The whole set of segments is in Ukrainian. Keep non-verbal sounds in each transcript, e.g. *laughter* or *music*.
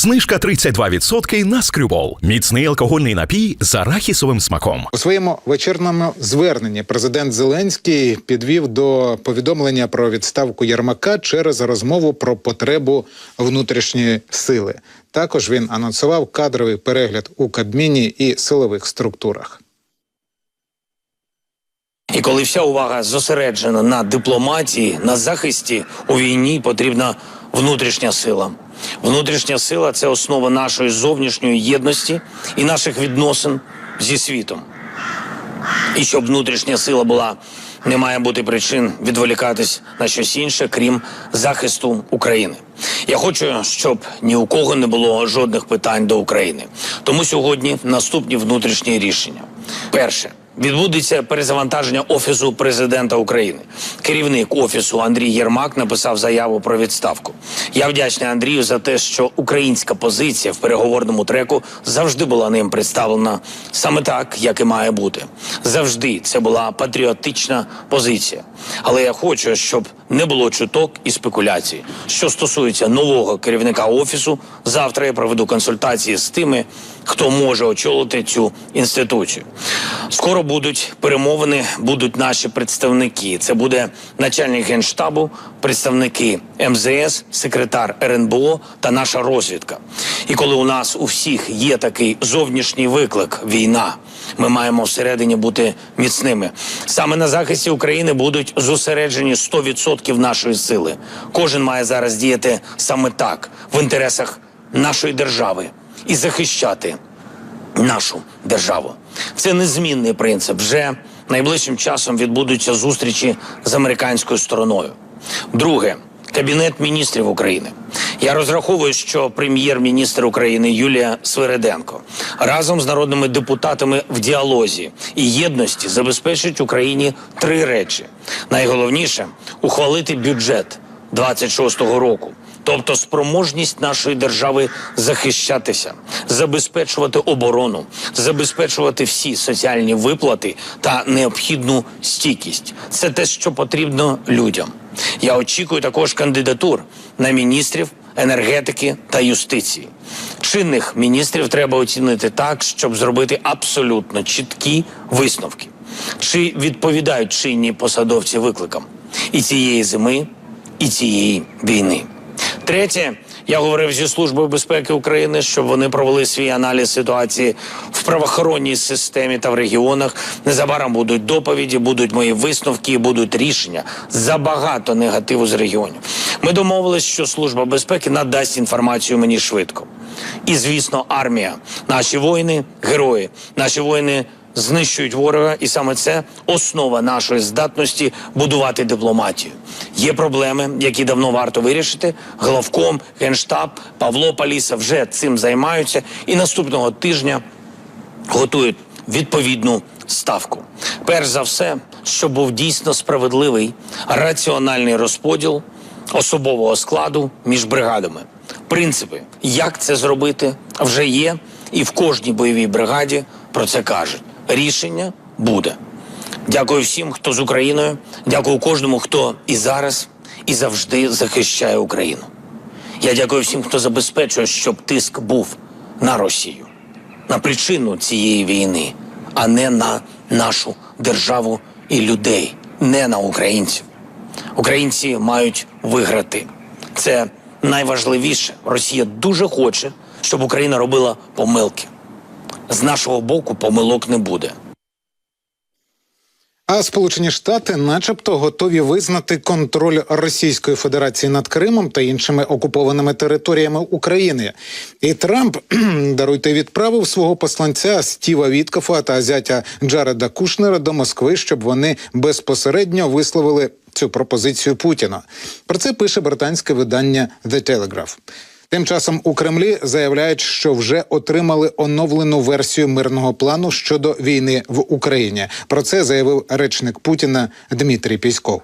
Знижка 32% на скрюбол. Міцний алкогольний напій з арахісовим смаком. У своєму вечірньому зверненні президент Зеленський підвів до повідомлення про відставку Єрмака через розмову про потребу внутрішньої сили. Також він анонсував кадровий перегляд у Кабміні і силових структурах. І коли вся увага зосереджена на дипломатії, на захисті у війні, потрібна внутрішня сила. Внутрішня сила це основа нашої зовнішньої єдності і наших відносин зі світом. І щоб внутрішня сила була, не має бути причин відволікатись на щось інше, крім захисту України. Я хочу, щоб ні у кого не було жодних питань до України. Тому сьогодні наступні внутрішні рішення. Перше. Відбудеться перезавантаження офісу президента України. Керівник офісу Андрій Єрмак написав заяву про відставку. Я вдячний Андрію за те, що українська позиція в переговорному треку завжди була ним представлена саме так, як і має бути. Завжди це була патріотична позиція. Але я хочу, щоб не було чуток і спекуляцій. Що стосується нового керівника офісу, завтра я проведу консультації з тими, хто може очолити цю інституцію. Скоро будуть перемовини, будуть наші представники. Це буде начальник генштабу, представники МЗС, секретар РНБО та наша розвідка. І коли у нас у всіх є такий зовнішній виклик війна, ми маємо всередині бути міцними. Саме на захисті України будуть зосереджені 100% нашої сили. Кожен має зараз діяти саме так в інтересах нашої держави і захищати нашу державу. Це незмінний принцип. Вже найближчим часом відбудуться зустрічі з американською стороною. Друге. Кабінет міністрів України. Я розраховую, що прем'єр-міністр України Юлія Свириденко разом з народними депутатами в діалозі і єдності забезпечить Україні три речі: найголовніше ухвалити бюджет 26-го року, тобто спроможність нашої держави захищатися, забезпечувати оборону, забезпечувати всі соціальні виплати та необхідну стійкість. Це те, що потрібно людям. Я очікую також кандидатур на міністрів енергетики та юстиції. Чинних міністрів треба оцінити так, щоб зробити абсолютно чіткі висновки. Чи відповідають чинні посадовці викликам і цієї зими, і цієї війни. Третє, я говорив зі службою безпеки України, щоб вони провели свій аналіз ситуації в правоохоронній системі та в регіонах. Незабаром будуть доповіді, будуть мої висновки, будуть рішення. Забагато негативу з регіонів. Ми домовились, що служба безпеки надасть інформацію мені швидко. І звісно, армія, наші воїни, герої, наші воїни знищують ворога, і саме це основа нашої здатності будувати дипломатію. Є проблеми, які давно варто вирішити. Главком, генштаб, Павло Паліса вже цим займаються, і наступного тижня готують відповідну ставку. Перш за все, щоб був дійсно справедливий раціональний розподіл особового складу між бригадами. Принципи, як це зробити, вже є, і в кожній бойовій бригаді про це кажуть. Рішення буде. Дякую всім, хто з Україною. Дякую кожному, хто і зараз, і завжди захищає Україну. Я дякую всім, хто забезпечує, щоб тиск був на Росію, на причину цієї війни, а не на нашу державу і людей, не на українців. Українці мають виграти. Це найважливіше. Росія дуже хоче, щоб Україна робила помилки. З нашого боку помилок не буде. А Сполучені Штати, начебто, готові визнати контроль Російської Федерації над Кримом та іншими окупованими територіями України. І Трамп *clears throat* даруйте відправив свого посланця Стіва Віткофа та зятя Джареда Кушнера до Москви, щоб вони безпосередньо висловили цю пропозицію Путіна. Про це пише британське видання The Telegraph. Тим часом у Кремлі заявляють, що вже отримали оновлену версію мирного плану щодо війни в Україні. Про це заявив речник Путіна Дмитрій Піськов.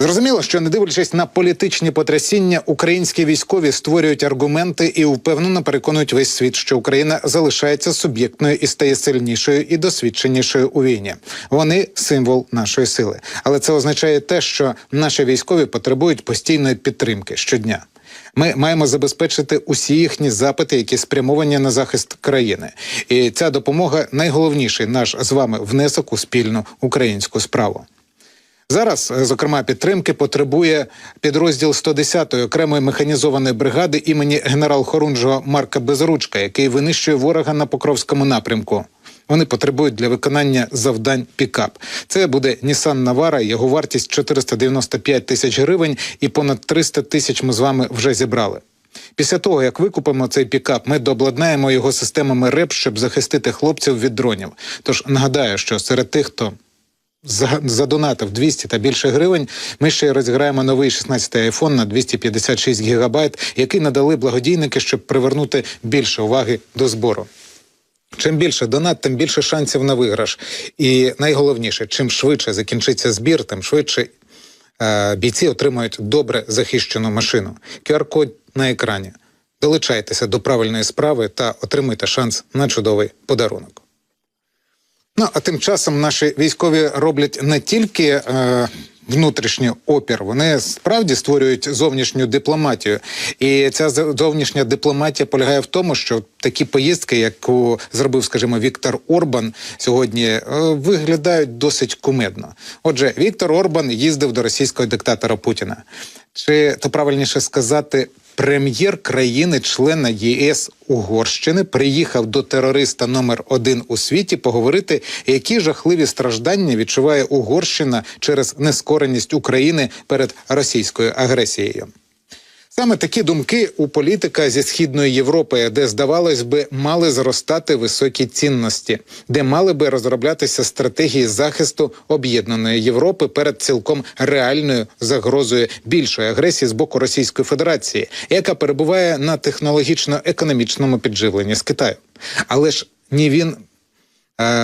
Зрозуміло, що не дивлячись на політичні потрясіння, українські військові створюють аргументи і впевнено переконують весь світ, що Україна залишається суб'єктною і стає сильнішою і досвідченішою у війні. Вони символ нашої сили, але це означає те, що наші військові потребують постійної підтримки щодня. Ми маємо забезпечити усі їхні запити, які спрямовані на захист країни. І ця допомога найголовніший наш з вами внесок у спільну українську справу. Зараз, е, зокрема, підтримки потребує підрозділ 110-ї окремої механізованої бригади імені генерал-хорунжого Марка Безручка, який винищує ворога на Покровському напрямку. Вони потребують для виконання завдань пікап. Це буде Nissan Navara, його вартість 495 тисяч гривень, і понад 300 тисяч ми з вами вже зібрали. Після того, як викупимо цей пікап, ми дообладнаємо його системами РЕП, щоб захистити хлопців від дронів. Тож нагадаю, що серед тих, хто задонатив 200 та більше гривень, ми ще розіграємо новий 16-й айфон на 256 гігабайт, який надали благодійники, щоб привернути більше уваги до збору. Чим більше донат, тим більше шансів на виграш. І найголовніше, чим швидше закінчиться збір, тим швидше е, бійці отримають добре захищену машину. QR-код на екрані. Долучайтеся до правильної справи та отримуйте шанс на чудовий подарунок. Ну а тим часом наші військові роблять не тільки е, внутрішній опір, вони справді створюють зовнішню дипломатію. І ця зовнішня дипломатія полягає в тому, що такі поїздки, яку зробив, скажімо, Віктор Орбан сьогодні, е, виглядають досить кумедно. Отже, Віктор Орбан їздив до російського диктатора Путіна. Чи то правильніше сказати, Прем'єр країни-члена ЄС Угорщини приїхав до терориста номер один у світі поговорити, які жахливі страждання відчуває Угорщина через нескореність України перед російською агресією. Саме такі думки у політика зі східної Європи, де здавалось би, мали зростати високі цінності, де мали би розроблятися стратегії захисту об'єднаної Європи перед цілком реальною загрозою більшої агресії з боку Російської Федерації, яка перебуває на технологічно-економічному підживленні з Китаю. Але ж ні він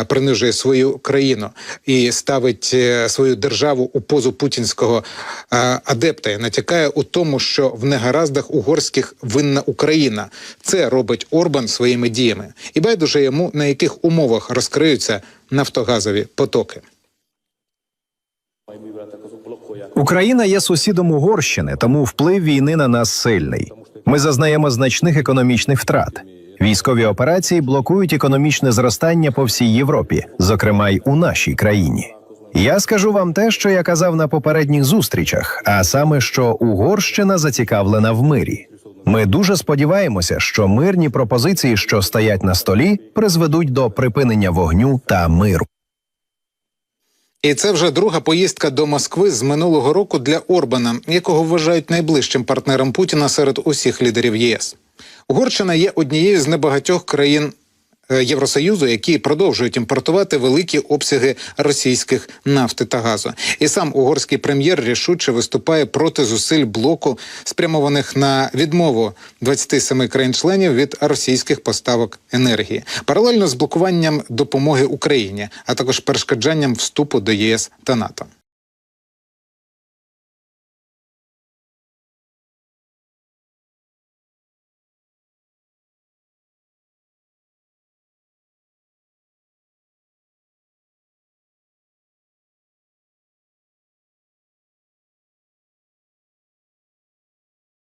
принижує свою країну і ставить е, свою державу у позу путінського е, адепта і натякає у тому, що в негараздах угорських винна Україна. Це робить Орбан своїми діями, і байдуже йому на яких умовах розкриються нафтогазові потоки. Україна є сусідом Угорщини, тому вплив війни на нас сильний. Ми зазнаємо значних економічних втрат. Військові операції блокують економічне зростання по всій Європі, зокрема й у нашій країні. Я скажу вам те, що я казав на попередніх зустрічах, а саме, що Угорщина зацікавлена в мирі. Ми дуже сподіваємося, що мирні пропозиції, що стоять на столі, призведуть до припинення вогню та миру. І це вже друга поїздка до Москви з минулого року для Орбана, якого вважають найближчим партнером Путіна серед усіх лідерів ЄС. Угорщина є однією з небагатьох країн е, Євросоюзу, які продовжують імпортувати великі обсяги російських нафти та газу. І сам угорський прем'єр рішуче виступає проти зусиль блоку, спрямованих на відмову 27 країн-членів від російських поставок енергії, паралельно з блокуванням допомоги Україні, а також перешкоджанням вступу до ЄС та НАТО.